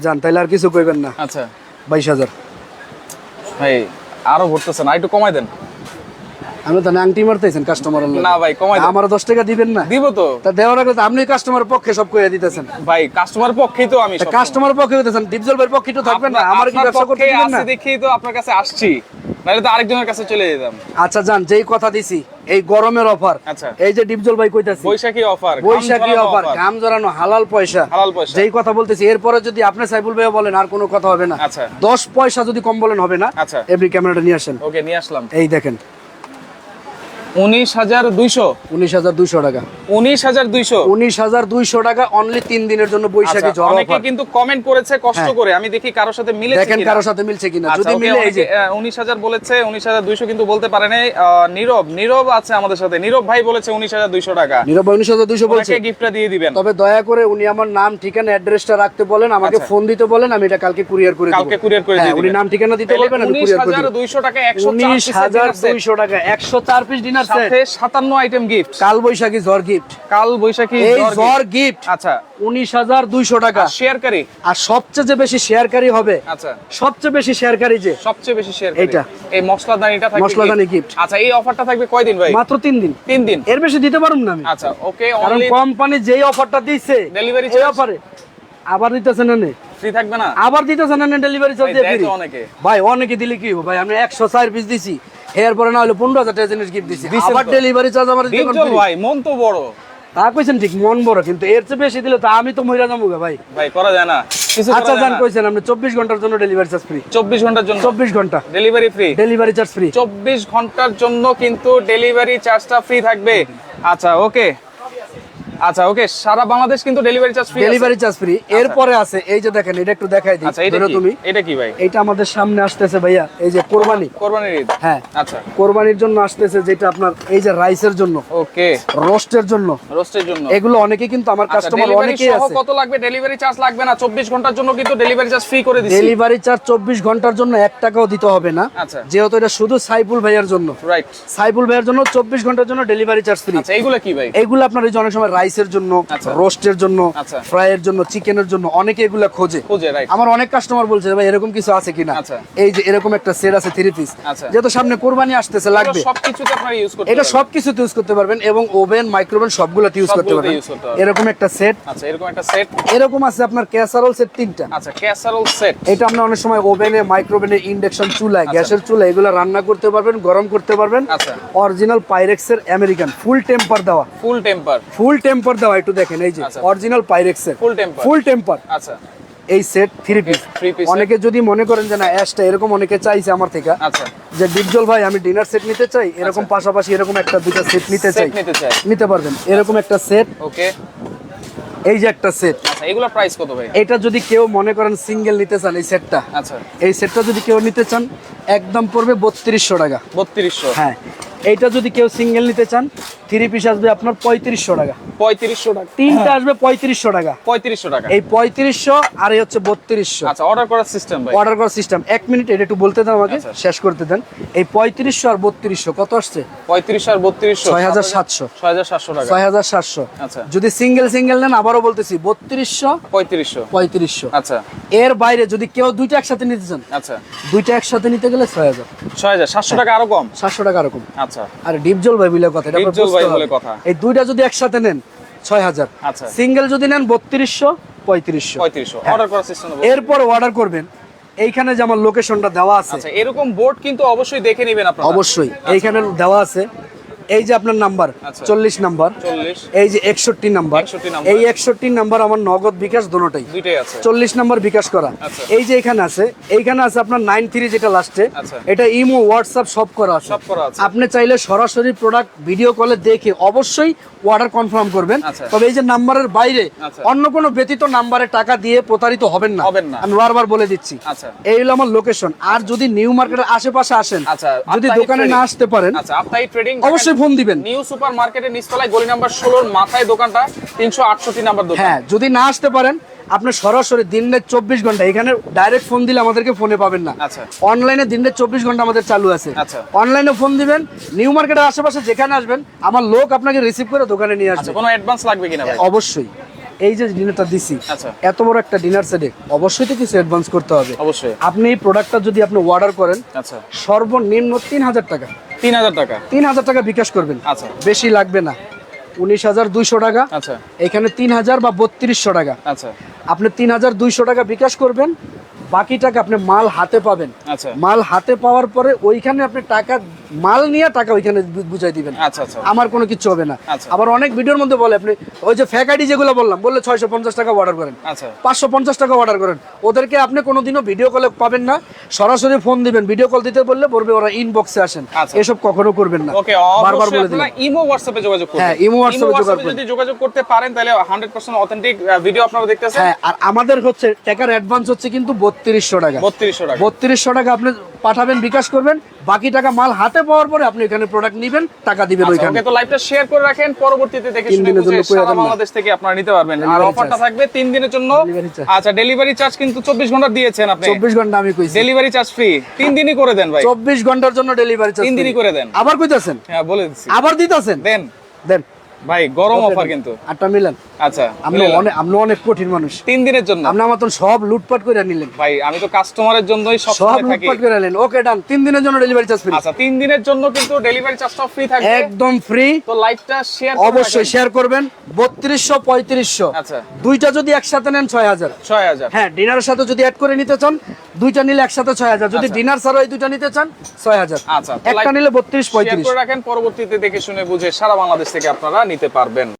যান তাইলে আর কিছু কইবেন না। আচ্ছা। বাইশ হাজার। ভাই আরও ভরতেছেন না একটু কমাই দেন। আমি তো আংটি মারতেছেন কাস্টমার না ভাই কমাই আমার দশ টাকা দিবেন না। দিব তো। তা দেওয়ার আগে আপনি কাস্টমার পক্ষে সব কইয়া দিতেছেন। ভাই কাস্টমার পক্ষেই তো আমি কাস্টমার পক্ষে দিতেছেন ডিপজল ভাইয়ের পক্ষে তো থাকবেন না। আমার কি ব্যবসা করতে দিবেন না? দেখেই তো আপনার কাছে আসছি। নাহলে তো আরেকজনের কাছে চলে যেতাম। আচ্ছা যান যেই কথা দিছি এই গরমের অফার আচ্ছা। এই যে ডিপজল ভাই কইতাছি বৈশাখী অফার বৈশাখী অফার কাম জড়ানো হালাল পয়সা। হালাল পয়সা। যেই কথা বলতেছি এরপরে যদি আপনি সাইবুল ভাই বলেন আর কোনো কথা হবে না। আচ্ছা। দশ পয়সা যদি কম বলেন হবে না। আচ্ছা। এভরি ক্যামেরাটা নিয়ে আসেন। ওকে নিয়ে আসলাম। এই দেখেন উনিশ হাজার দুইশো উনিশ হাজার দুইশো টাকা উনিশ হাজার দুইশো উনিশ হাজার দুইশো টাকা অনলি তিন দিনের জন্য বৈশাখী ঝড় আচ্ছা, অনেকে কিন্তু কমেন্ট করেছে কষ্ট হ্যাঁ। করে আমি দেখি কারোর সাথে মিলেছে দেখেন কারোর সাথে মিলছে কিনা আচ্ছা, যদি মিলে এই যে উনিশ হাজার বলেছে উনিশ হাজার দুইশো কিন্তু বলতে পারে নাই নীরব নীরব আছে আমাদের সাথে নীরব ভাই বলেছে উনিশ হাজার দুইশো টাকা নীরব ভাই উনিশ হাজার দুইশো বলছে গিফটটা দিয়ে দিবেন তবে দয়া করে উনি আমার নাম ঠিকানা অ্যাড্রেসটা রাখতে বলেন আমাকে আচ্ছা। ফোন দিতে বলেন আমি এটা কালকে কুরিয়ার করে কালকে করে হ্যাঁ, উনি দিবেন। নাম ঠিকানা দিতে বলবেন আমি কুরিয়ার করে টাকা পিস ডিনার সেট সাথে সাতান্ন আইটেম গিফট ঝড় গিফট এই ঝড় গিফট আচ্ছা। উনিশ হাজার দুইশো টাকা। শেয়ারকারী আর সবচেয়ে যে বেশি শেয়ারকারী হবে আচ্ছা। সবচেয়ে বেশি শেয়ারকারী যে? সবচেয়ে বেশি শেয়ার এইটা। এই মশলাদানিটা থাকবে মশলাদানি gift। আচ্ছা এই অফারটা থাকবে কয়দিন ভাই? মাত্র তিন দিন। তিন দিন। এর বেশি দিতে পারুন না আমি। আচ্ছা ওকে কারণ কোম্পানি যেই অফারটা Delivery এই charge? অফারে আবার দিতেছে না নে? ফ্রি থাকবে না? আবার দিতেছে না ডেলিভারি চার্জ দিয়ে দেয় অনেকে। ভাই অনেকে দিলে কি হবে? ভাই আমি একশো চার পিস দিছি। এরপরে না হলে পনেরো হাজার টাকা জিনিস গিফট দিছি। আবার ডেলিভারি চার্জ আমার দিতে ভাই মন তো বড়। তা কইছেন ঠিক মন বড় কিন্তু এর চেয়ে বেশি দিলে তো আমি তো মহিলা যাব ভাই। ভাই করা যায় না। আচ্ছা জান কইছেন আপনি চব্বিশ ঘণ্টার জন্য ডেলিভারি চার্জ ফ্রি চব্বিশ ঘণ্টার জন্য। চব্বিশ ঘণ্টা। Delivery free delivery charge free চব্বিশ ঘণ্টার জন্য কিন্তু ডেলিভারি চার্জটা ফ্রি থাকবে। আচ্ছা ওকে আচ্ছা ওকে সারা বাংলাদেশ কিন্তু delivery charge free delivery charge free এরপরে আছে এই যে দেখেন এটা একটু দেখাই দিই। আচ্ছা ধরো তুমি। এটা কি ভাই? এইটা আমাদের সামনে আসতেছে ভাইয়া এই যে কোরবানি। কোরবানির ঈদ। হ্যাঁ। আচ্ছা। কোরবানির জন্য আসতেছে যেটা আপনার এই যে রাইসের জন্য। ওকে রোস্টের জন্য। রোস্টের জন্য। এগুলো অনেকে কিন্তু আমার আচ্ছা কাস্টমার অনেকেই আছে। কত লাগবে? ডেলিভারি চার্জ লাগবে না? চব্বিশ ঘণ্টার জন্য কিন্তু ডেলিভারি চার্জ ফ্রি করে দিচ্ছি ডেলিভারি চার্জ চব্বিশ ঘণ্টার জন্য এক টাকাও দিতে হবে না। আচ্ছা। যেহেতু এটা শুধু সাইফুল ভাইয়ার জন্য। রাইট সাইফুল ভাইয়ার জন্য চব্বিশ ঘণ্টার জন্য ডেলিভারি চার্জ ফ্রি আচ্ছা এইগুলো কি ভাই? এইগুলো আপনার এই যে অনেক সময় রাইসের জন্য আচ্ছা। রোস্টের জন্য আচ্ছা। ফ্রাইয়ের জন্য চিকেনের জন্য অনেকে এগুলা খোঁজে আমার অনেক কাস্টমার বলছে ভাই এরকম কিছু আছে কিনা আচ্ছা। এই যে এরকম একটা সেট আছে থ্রি পিস। যেহেতু সামনে কোরবানি আসতেছে লাগবে এটা। সবকিছুতে ইউজ করতে পারবেন এবং ওভেন মাইক্রোওভেন সবগুলোতে ইউজ করতে পারবেন। এরকম একটা সেট আচ্ছা এরকম একটা সেট এরকম আছে আপনার ক্যাসারোল সেট তিনটা আচ্ছা ক্যাসারোল সেট এটা আপনি অনেক সময় ওভেনে মাইক্রোওভেনে ইন্ডাকশন চুলায়। গ্যাসের চুলা এগুলো রান্না করতে পারবেন গরম করতে পারবেন আচ্ছা। অরিজিনাল পাইরেক্সের আমেরিকান ফুল টেম্পার দেওয়া ফুল টেম্পার ফুল টেম্পার দেওয়া একটু দেখেন এই যে আচ্ছা। অরিজিনাল পাইরেক্সের Full temper। ফুল টেম্পার আচ্ছা। এই সেট থ্রি পিস অনেকে যদি মনে করেন যে না অ্যাশটা এরকম অনেকে চাইছে আমার থেকে আচ্ছা। যে ডিপজল ভাই আমি ডিনার সেট নিতে চাই এরকম পাশাপাশি এরকম একটা দুইটা সেট নিতে চাই। নিতে চাই। নিতে পারবেন। এরকম একটা সেট ওকে এই যে একটা সেট আচ্ছা এগুলোর প্রাইস কত ভাই? এটা যদি কেউ মনে করেন সিঙ্গেল নিতে চান এই সেটটা আচ্ছা। এই সেটটা যদি কেউ নিতে চান একদম পড়বে বত্রিশশো টাকা। বত্রিশশো। হ্যাঁ। এইটা যদি কেউ সিঙ্গেল নিতে চান থ্রি পিস আসবে আপনার পঁয়ত্রিশশো টাকা। পঁয়ত্রিশশো টাকা। তিনটা আসবে পঁয়ত্রিশশো টাকা। পঁয়ত্রিশশো টাকা। এই পঁয়ত্রিশশো আর এই হচ্ছে বত্রিশশো। আচ্ছা অর্ডার করার সিস্টেম অর্ডার করার সিস্টেম এক মিনিট এটা একটু বলতে দেন আমাকে আচ্ছা। শেষ করতে দেন। এই পঁয়ত্রিশশো আর বত্রিশশো কত আসছে? পঁয়ত্রিশ আর বত্রিশশো। ছয় হাজার সাতশো। ছয় হাজার সাতশো টাকা। ছয় হাজার সাতশো। আচ্ছা। যদি সিঙ্গেল সিঙ্গেল নেন আবারও বলতেছি বত্রিশশো পঁয়ত্রিশশো। পঁয়ত্রিশশো। আচ্ছা। এর বাইরে যদি কেউ দুইটা একসাথে নিতে চান আচ্ছা। দুইটা একসাথে নিতে গেলে ছয় হাজার ছয় হাজার সাতশো টাকা আরও কম। সাতশো টাকা এরকম আচ্ছা। আর ডিপজল ভাই বলে কথা ডিপজল ভাই বলে কথা। এই দুইটা যদি একসাথে নেন ছয় হাজার আচ্ছা। সিঙ্গেল যদি নেন বত্রিশশো পঁয়ত্রিশশো। পঁয়ত্রিশশো। হ্যাঁ। অর্ডার করার সিস্টেম এরপর অর্ডার করবেন। এইখানে যে আমার লোকেশনটা দেওয়া আছে। আচ্ছা এরকম বোর্ড কিন্তু অবশ্যই দেখে নেবেন আপনারা। অবশ্যই। এইখানে দেওয়া আছে। এই যে আপনার নাম্বার আচ্ছা। চল্লিশ নাম্বার। এই যে একষট্টি নাম্বার। এই একষট্টি নাম্বার আমার নগদ বিকাশ আছে। চল্লিশ নাম্বার বিকাশ করা। আচ্ছা। এই যে এখানে আছে এইখানে আছে আপনার নাইন থ্রি যেটা লাস্টে আচ্ছা। এটা ইমো হোয়াটসঅ্যাপ সব করা আছে। আপনি চাইলে সরাসরি প্রোডাক্ট ভিডিও কলে দেখে অবশ্যই অর্ডার কনফার্ম করবেন। তবে এই যে নাম্বারের বাইরে। অন্য কোনো ব্যতীত নাম্বারে টাকা দিয়ে প্রতারিত হবেন না। আমি বারবার বলে দিচ্ছি। এই হলো আমার লোকেশন আর যদি নিউ মার্কেটের আশেপাশে আসেন যদি দোকানে না আসতে পারেন অবশ্যই ফোন দিবেন। নিউ সুপার মার্কেটের নিচতলায় গলি নাম্বার ষোলোর মাথায় দোকানটা তিনশো আটষট্টি নাম্বার দোকান। হ্যাঁ যদি না আসতে পারেন আপনি সরাসরি দিনের চব্বিশ ঘণ্টা এখানে ডাইরেক্ট ফোন দিলে আমাদেরকে ফোনে পাবেন না। আচ্ছা। অনলাইনে দিনের চব্বিশ ঘণ্টা আমাদের চালু আছে। আচ্ছা। অনলাইনে ফোন দিবেন নিউ মার্কেটের আশেপাশে যেখানে আসবেন আমার লোক আপনাকে রিসিভ করে দোকানে নিয়ে আচ্ছা আসবে। কোনো অ্যাডভান্স লাগবে কিনা অবশ্যই। এই যে ডিনারটা দিছি আচ্ছা। এত বড় একটা ডিনার সেটে অবশ্যই তো কিছু অ্যাডভান্স করতে হবে। অবশ্যই। আপনি এই প্রোডাক্টটা যদি আপনি অর্ডার করেন আচ্ছা। সর্বনিম্ন তিন হাজার টাকা। তিন হাজার টাকা? তিন হাজার টাকা বিকাশ করবেন। আচ্ছা। বেশি লাগবে না। উনিশ হাজার দুইশো টাকা। আচ্ছা। এখানে তিন হাজার বা বত্রিশশো টাকা। আচ্ছা। আপনি তিন হাজার দুইশো টাকা বিকাশ করবেন। বাকি টাকা আপনি মাল হাতে পাবেন। আচ্ছা। মাল হাতে পাওয়ার পরে ওইখানে আপনি টাকা মাল নিয়ে টাকা ওইখানে বুঝাই দিবেন। আচ্ছা আচ্ছা। আমার কোনো কিছু হবে না। আবার অনেক ভিডিওর মধ্যে বলে আপনি ওই যে ফ্যাক আইডি যেগুলো বললাম বললে ছয়শো পঞ্চাশ টাকা অর্ডার করেন। পাঁচশো পঞ্চাশ টাকা অর্ডার করেন। ওদেরকে আপনি কোনোদিনও ভিডিও কলে পাবেন না সরাসরি ফোন দিবেন। ভিডিও কল দিতে বললে বলবে ওরা ইনবক্সে আসেন। এসব কখনো করবেন না। বারবার বলে দিলাম। ইমো হোয়াটসঅ্যাপে যোগাযোগ করবেন। হ্যাঁ, ইমো হোয়াটসঅ্যাপে যোগাযোগ যদি যোগাযোগ করতে পারেন তাহলে 100% অথেন্টিক ভিডিও আপনারা দেখতেছেন। হ্যাঁ আর আমাদের হচ্ছে টাকার অ্যাডভান্স হচ্ছে কিন্তু বত্রিশশো টাকা। 3200 টাকা। বত্রিশশো টাকা আপনি পাঠাবেন বিকাশ করবেন। বাকি টাকা মাল হাতে পাওয়ার পরে আপনি এখানে প্রোডাক্ট নেবেন টাকা দিবেন আচ্ছা, ওইখানে। তো লাইভটা শেয়ার করে রাখেন পরবর্তীতে দেখে শুনে বুঝে সারা বাংলাদেশ থেকে আপনারা নিতে পারবেন। আর অফারটা থাকবে তিন দিনের জন্য। আচ্ছা ডেলিভারি চার্জ কিন্তু চব্বিশ ঘণ্টা দিয়েছেন আপনি। চব্বিশ ঘণ্টা আমি কইছি। ডেলিভারি চার্জ ফ্রি তিন দিনই করে দেন ভাই। চব্বিশ ঘণ্টার জন্য ডেলিভারি তিন দিনই করে দেন। আবার কইতাছেন? হ্যাঁ বলে দিচ্ছি। আবার দিতেছেন? দেন। দেন। ভাই গরম অফার কিন্তু। আটটা মিলেন। আচ্ছা আপনি অনেক আপনি অনেক কঠিন মানুষ। তিন দিনের জন্য? মতন সব লুটপাট করে নিলেন। ভাই আমি তো কাস্টমারের জন্যই সব সব লুটপাট করে নিলেন। ওকে ডান। তিন দিনের জন্য ডেলিভারি চার্জ ফ্রি আচ্ছা তিন দিনের জন্য কিন্তু ডেলিভারি চার্জটা ফ্রি থাকবে। একদম ফ্রি তো লাইভটা শেয়ার অবশ্যই শেয়ার করবেন। বত্রিশশো পঁয়ত্রিশশো। আচ্ছা। দুইটা যদি একসাথে নেন হ্যাঁ ডিনারের সাথে যদি অ্যাড করে নিতে চান দুইটা নিলে একসাথে ছয় হাজার। যদি আচ্ছা। ডিনার ছাড়া এই দুইটা নিতে চান ছয় হাজার। আচ্ছা একটা নিলে শেয়ার করে রাখেন পরবর্তীতে দেখে শুনে বুঝে সারা বাংলাদেশ থেকে আপনারা নিতে পারবেন।